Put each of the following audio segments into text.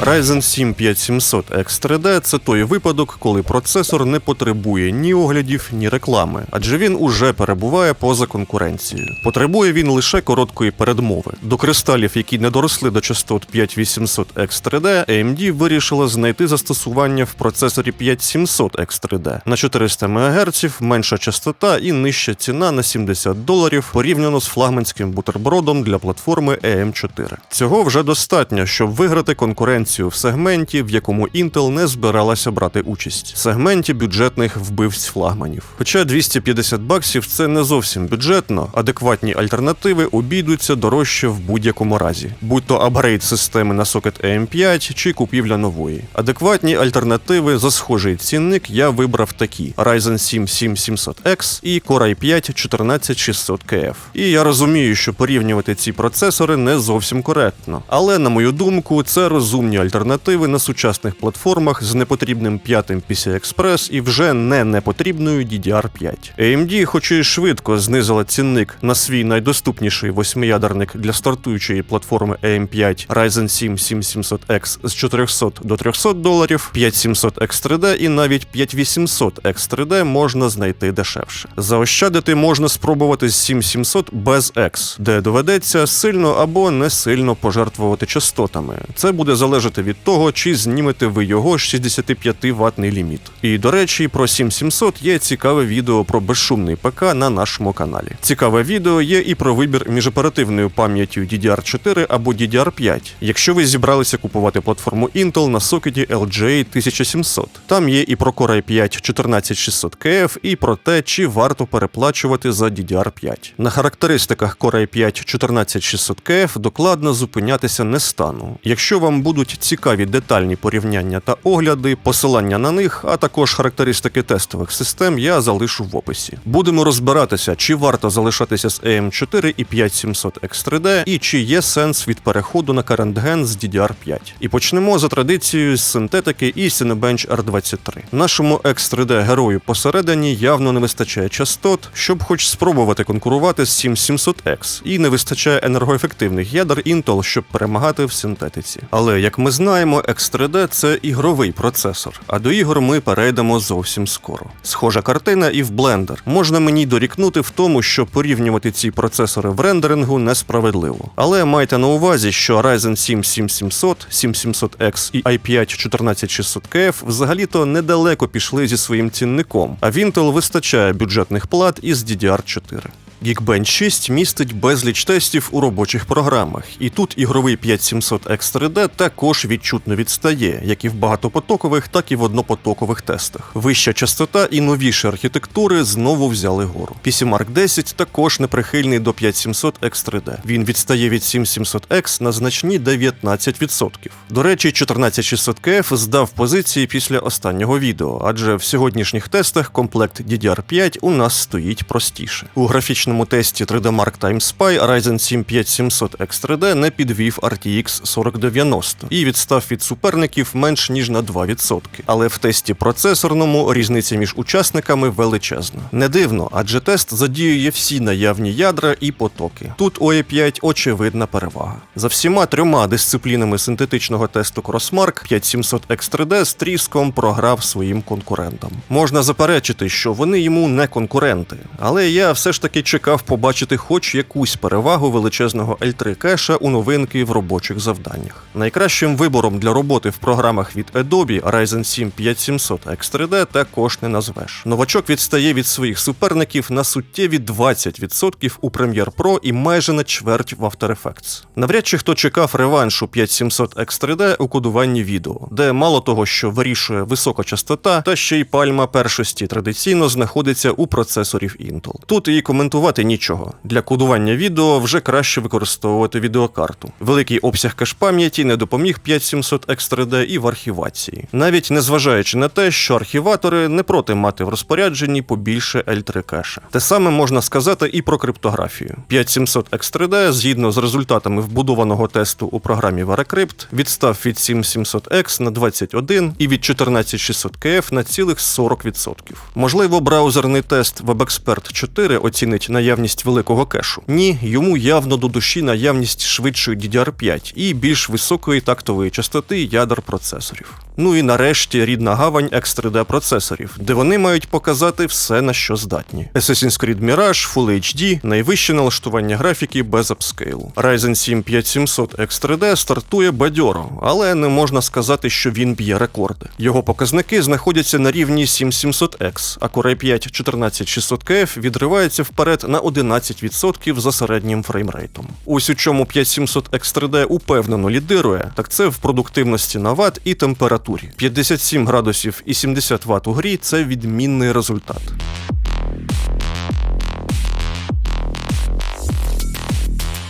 Ryzen 7 5700 X3D – це той випадок, коли процесор не потребує ні оглядів, ні реклами, адже він уже перебуває поза конкуренцією. Потребує він лише короткої передмови. До кристалів, які не доросли до частот 5800 X3D, AMD вирішила знайти застосування в процесорі 5700 X3D. На 400 МГц менша частота і нижча ціна на 70 доларів порівняно з флагманським бутербродом для платформи AM4. Цього вже достатньо, щоб виграти конкуренцію в сегменті, в якому Intel не збиралася брати участь сегменті бюджетних вбивць флагманів. Хоча 250 баксів це не зовсім бюджетно, адекватні альтернативи обійдуться дорожче в будь-якому разі, будь то апгрейд системи на сокет AM5 чи купівля нової. Адекватні альтернативи за схожий цінник я вибрав такі: Ryzen 7 7700X і Core i5 14600KF. І я розумію, що порівнювати ці процесори не зовсім коректно. Але на мою думку, це розумні альтернативи на сучасних платформах з непотрібним п'ятим PCI Express і вже не непотрібною DDR5. AMD, хоч і швидко знизила цінник на свій найдоступніший восьмиядерник для стартуючої платформи AM5 Ryzen 7 7700X з 400 до 300 доларів, 5700 X3D і навіть 5800 X3D можна знайти дешевше. Заощадити можна спробувати з 7700 без X, де доведеться сильно або не сильно пожертвувати частотами. Це буде залежати від того, чи знімете ви його 65 ватний ліміт. І до речі, про 7700 є цікаве відео про безшумний ПК на нашому каналі. Цікаве відео є і про вибір між оперативною пам'яттю DDR4 або DDR5, якщо ви зібралися купувати платформу Intel на сокеті LGA 1700. Там є і про Core i5 14600KF, і про те, чи варто переплачувати за DDR5. На характеристиках Core i5 14600KF докладно зупинятися не стану. Якщо вам будуть цікаві детальні порівняння та огляди, посилання на них, а також характеристики тестових систем, я залишу в описі. Будемо розбиратися, чи варто залишатися з AM4 і 5700 X3D, і чи є сенс від переходу на current gen з DDR5. І почнемо за традицією з синтетики і Cinebench R23. Нашому X3D герою посередині явно не вистачає частот, щоб хоч спробувати конкурувати з 7700X, і не вистачає енергоефективних ядер Intel, щоб перемагати в синтетиці. Але як ми знаємо, X3D це ігровий процесор, а до ігор ми перейдемо зовсім скоро. Схожа картина і в Blender. Можна мені дорікнути в тому, що порівнювати ці процесори в рендерингу несправедливо. Але майте на увазі, що Ryzen 7 7700, 7700X і i5 14600KF взагалі-то недалеко пішли зі своїм цінником, а в Intel вистачає бюджетних плат із DDR4. Geekbench 6 містить безліч тестів у робочих програмах, і тут ігровий 5700 X3D також відчутно відстає, як і в багатопотокових, так і в однопотокових тестах. Вища частота і новіші архітектури знову взяли гору. PCMark 10 також неприхильний до 5700 X3D. Він відстає від 7700X на значні 19%. До речі, 14600KF здав позиції після останнього відео, адже в сьогоднішніх тестах комплект DDR5 у нас стоїть простіше. У графічному тесті 3D Mark Time Spy Ryzen 7 5700 X3D не підвів RTX 4090 і відстав від суперників менш ніж на 2%. Але в тесті процесорному різниця між учасниками величезна. Не дивно, адже тест задіює всі наявні ядра і потоки. Тут у E5 очевидна перевага. За всіма трьома дисциплінами синтетичного тесту Crossmark 5700 X3D з тріском програв своїм конкурентам. Можна заперечити, що вони йому не конкуренти, але я все ж таки чекав побачити хоч якусь перевагу величезного L3 кеша у новинки в робочих завданнях. Найкращим вибором для роботи в програмах від Adobe Ryzen 7 5700 X3D також не назвеш. Новачок відстає від своїх суперників на суттєві 20% у Premiere Pro і майже на чверть в After Effects. Навряд чи хто чекав реваншу 5700 X3D у кодуванні відео, де мало того, що вирішує висока частота, та ще й пальма першості традиційно знаходиться у процесорів Intel. Тут і коментувати нічого. Для кодування відео вже краще використовувати відеокарту. Великий обсяг кеш-пам'яті не допоміг 5700 X3D і в архівації, навіть незважаючи на те, що архіватори не проти мати в розпорядженні побільше L3 кеша. Те саме можна сказати і про криптографію. 5700 X3D, згідно з результатами вбудованого тесту у програмі VeraCrypt, відстав від 7700X на 21 і від 14600KF на цілих 40%. Можливо, браузерний тест WebExpert 4 оцінить наявність великого кешу. Ні, йому явно до душі наявність швидшої DDR5 і більш високої тактової частоти ядер процесорів. Ну і нарешті рідна гавань X3D процесорів, де вони мають показати все на що здатні. Assassin's Creed Mirage Full HD, найвище налаштування графіки без апскейлу. Ryzen 7 5700 X3D стартує бадьоро, але не можна сказати, що він б'є рекорди. Його показники знаходяться на рівні 7700X, а Core i5 14600KF відривається вперед на 11% за середнім фреймрейтом. Ось у чому 5700 X3D упевнено лідирує, так це в продуктивності на ват і температурі. 57 градусів і 70 Вт у грі це відмінний результат.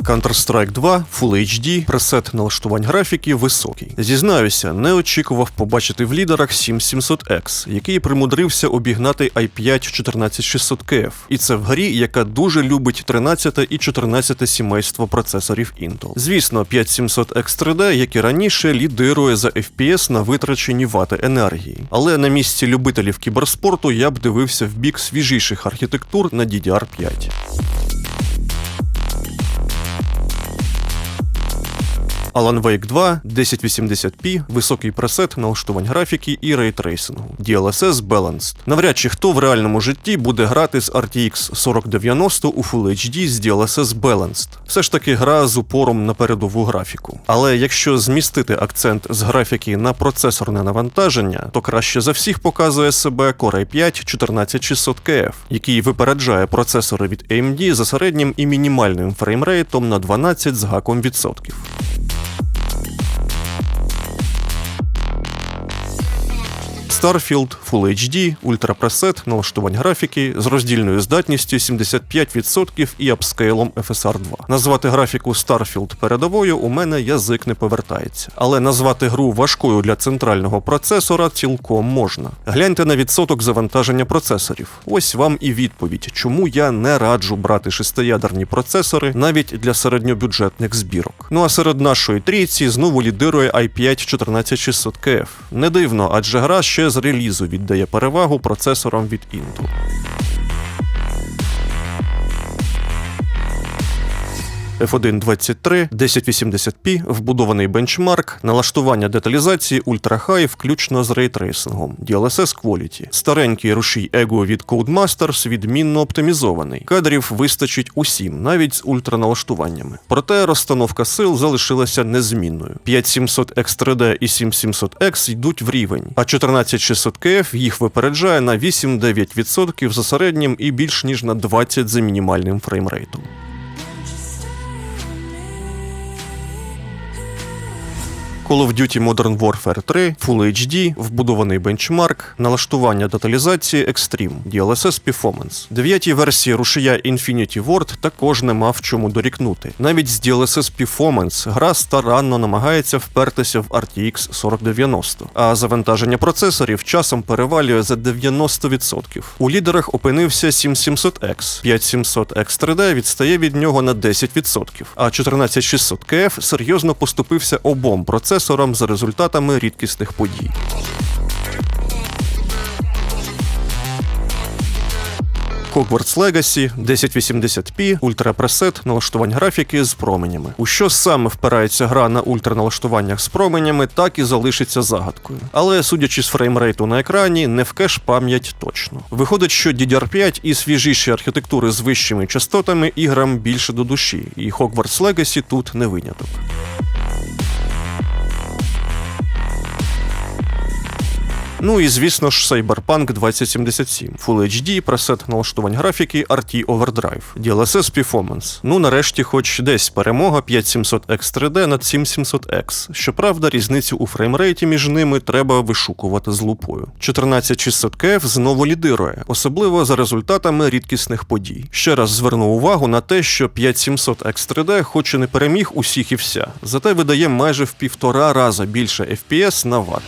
Counter-Strike 2 Full HD, пресет налаштувань графіки високий. Зізнаюся, не очікував побачити в лідерах 7700X, який примудрився обігнати i5 14600KF. І це в грі, яка дуже любить 13 і 14 сімейство процесорів Intel. Звісно, 5700X 3D, як і раніше, лідирує за FPS на витрачені вати енергії. Але на місці любителів кіберспорту я б дивився в бік свіжіших архітектур на DDR5. Alan Wake 2, 1080p, високий пресет, налаштувань графіки і рейтрейсингу. DLSS Balanced. Навряд чи хто в реальному житті буде грати з RTX 4090 у Full HD з DLSS Balanced. Все ж таки гра з упором на передову графіку. Але якщо змістити акцент з графіки на процесорне навантаження, то краще за всіх показує себе Core i5 14600KF, який випереджає процесори від AMD за середнім і мінімальним фреймрейтом на 12 з гаком відсотків. Starfield Full HD, ультрапресет, налаштувань графіки з роздільною здатністю 75% і апскейлом FSR 2. Назвати графіку Starfield передовою у мене язик не повертається. Але назвати гру важкою для центрального процесора цілком можна. Гляньте на відсоток завантаження процесорів. Ось вам і відповідь, чому я не раджу брати шестиядерні процесори навіть для середньобюджетних збірок. Ну а серед нашої трійці знову лідирує i5 14600KF. Не дивно, адже гра ще з релізу віддає перевагу процесорам від Intel. F1 23, 1080p, вбудований бенчмарк, налаштування деталізації High включно з рейтрейсингом, DLSS Quality, старенький рушій Ego від Codemasters відмінно оптимізований. Кадрів вистачить усім, навіть з ультраналаштуваннями. Проте розстановка сил залишилася незмінною. 5700X 3D і 7700X йдуть в рівень, а 14600KF їх випереджає на 8-9% за середнім і більш ніж на 20 за мінімальним фреймрейтом. Call of Duty Modern Warfare 3, Full HD, вбудований бенчмарк, налаштування деталізації Extreme, DLSS Performance. Дев'ятій версії рушія Infinity Ward також нема в чому дорікнути. Навіть з DLSS Performance гра старанно намагається впертися в RTX 4090, а завантаження процесорів часом перевалює за 90%. У лідерах опинився 7700X, 5700X 3D відстає від нього на 10%, а 14600KF серйозно поступився обом процесорам процесором за результатами рідкісних подій. Hogwarts Legacy, 1080p, ультрапресет, налаштувань графіки з променями. У що саме впирається гра на ультраналаштуваннях з променями, так і залишиться загадкою. Але судячи з фреймрейту на екрані, не в кеш пам'ять точно. Виходить, що DDR5 і свіжіші архітектури з вищими частотами іграм більше до душі, і Hogwarts Legacy тут не виняток. Ну і звісно ж Cyberpunk 2077, Full HD, пресет налаштувань графіки, RT Overdrive, DLSS Performance. Ну нарешті, хоч десь перемога 5700X 3D над 7700X. Щоправда, різницю у фреймрейті між ними треба вишукувати з лупою. 14600KF знову лідирує, особливо за результатами рідкісних подій. Ще раз зверну увагу на те, що 5700X 3D хоч і не переміг усіх і вся, зате видає майже в півтора раза більше FPS на ватт.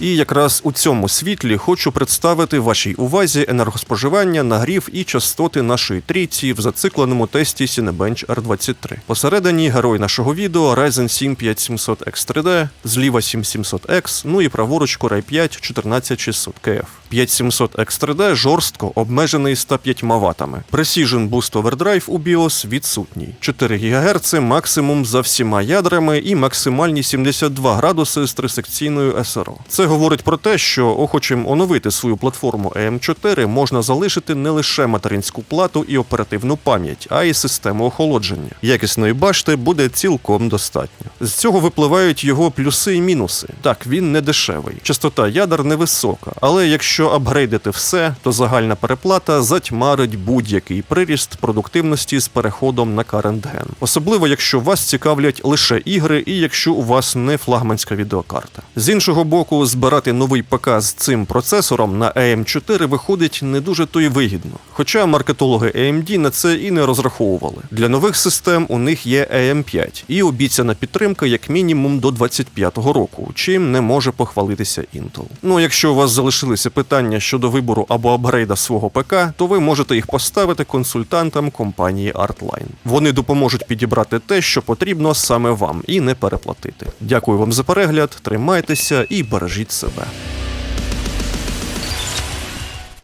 І якраз у цьому світлі хочу представити вашій увазі енергоспоживання, нагрів і частоти нашої трійці в зацикленому тесті Cinebench R23. Посередині герой нашого відео Ryzen 7 5700X 3D, зліва 7700X, ну і праворуч Core i5 14600KF. 5700 X3D жорстко обмежений 105 ватами. Precision Boost Overdrive у BIOS відсутній. 4 ГГц максимум за всіма ядрами і максимальні 72 градуси з трисекційною СРО. Це говорить про те, що охочим оновити свою платформу EM4 можна залишити не лише материнську плату і оперативну пам'ять, а й систему охолодження. Якісної башти буде цілком достатньо. З цього випливають його плюси і мінуси. Так, він не дешевий. Частота ядер невисока, але якщо апгрейдити все, то загальна переплата затьмарить будь-який приріст продуктивності з переходом на gen. Особливо, якщо вас цікавлять лише ігри, і якщо у вас не флагманська відеокарта. З іншого боку, збирати новий ПК з цим процесором на AM4 виходить не дуже то й вигідно. Хоча маркетологи AMD на це і не розраховували. Для нових систем у них є AM5 і обіцяна підтримка як мінімум до 25-го року, чим не може похвалитися Intel. Ну, якщо у вас залишилися питання щодо вибору або апгрейда свого ПК, то ви можете їх поставити консультантам компанії Artline. Вони допоможуть підібрати те, що потрібно саме вам, і не переплатити. Дякую вам за перегляд, тримайтеся і бережіть себе.